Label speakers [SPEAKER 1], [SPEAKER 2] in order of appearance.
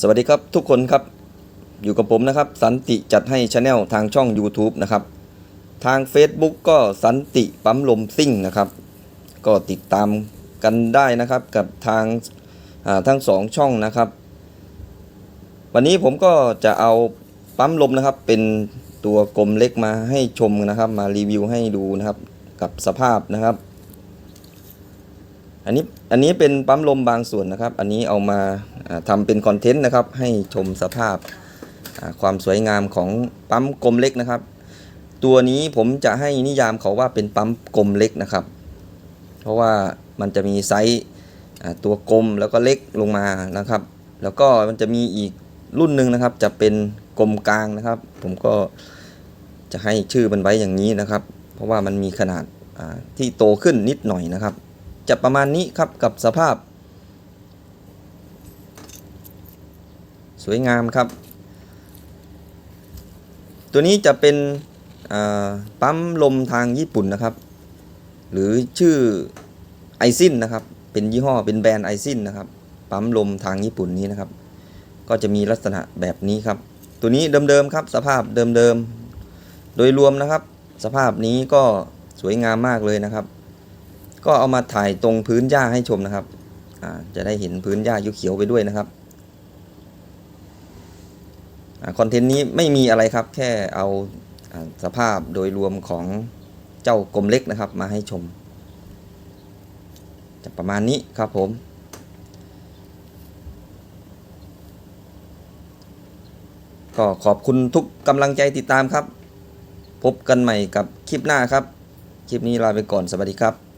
[SPEAKER 1] สวัสดีครับทุกคนครับอยู่กับผมนะครับ สันติจัดให้ช anel ทางช่อง YouTube นะครับ ทาง Facebook ก็สันติปั๊มลมซิ่งนะครับ ก็ติดตามกันได้นะครับกับทางาทั้งสองช่องนะครับ วันนี้ผมก็จะเอาปั๊มลมนะครับ เป็นตัวกลมเล็กมาให้ชมนะครับ มารีวิวให้ดูนะครับกับสภาพนะครับ อันนี้อันนี้เป็นปั๊มลมบางส่วนนะครับ อันนี้เอามาอ่าทำเป็นคอนเทนต์นะครับ ให้ชมสภาพความสวยงามของปั๊มกลมเล็กนะครับ ตัวนี้ผมจะให้นิยามเขาว่าเป็นปั๊มกลมเล็กนะครับ เพราะว่ามันจะมีไซส์ตัวกลมแล้วก็เล็กลงมานะครับ แล้วก็มันจะมีอีกรุ่นหนึ่งนะครับ จะเป็นกลมกลางนะครับ ผมก็จะให้ชื่อมันไว้อย่างนี้นะครับ เพราะว่ามันมีขนาดที่โตขึ้นนิดหน่อยนะครับ จะประมาณนี้ครับกับสภาพ สวยงามครับ ตัวนี้จะเป็นปั๊มลมทางญี่ปุ่นนะครับ หรือชื่อไอซินนะครับ เป็นยี่ห้อเป็นแบรนด์ไอซินนะครับ ปั๊มลมทางญี่ปุ่นนี้นะครับ ก็จะมีลักษณะแบบนี้ครับ ตัวนี้เดิมๆครับ สภาพเดิมๆ โดยรวมนะครับ สภาพนี้ก็สวยงามมากเลยนะครับ ก็เอามาถ่ายตรงพื้นหญ้าให้ชมนะครับจะได้เห็นพื้นหญ้าเขียวๆไปด้วยนะครับอคอนเทนต์นี้ไม่มีอะไรครับ แค่เอาอาสภาพโดยรวมของเจ้ากลมเล็กนะครับ มาให้ชม จะประมาณนี้ครับผม ก็ขอบคุณทุกกำลังใจติดตามครับ พบกันใหม่กับคลิปหน้าครับ คลิปนี้ลาไปก่อนสวัสดีครับ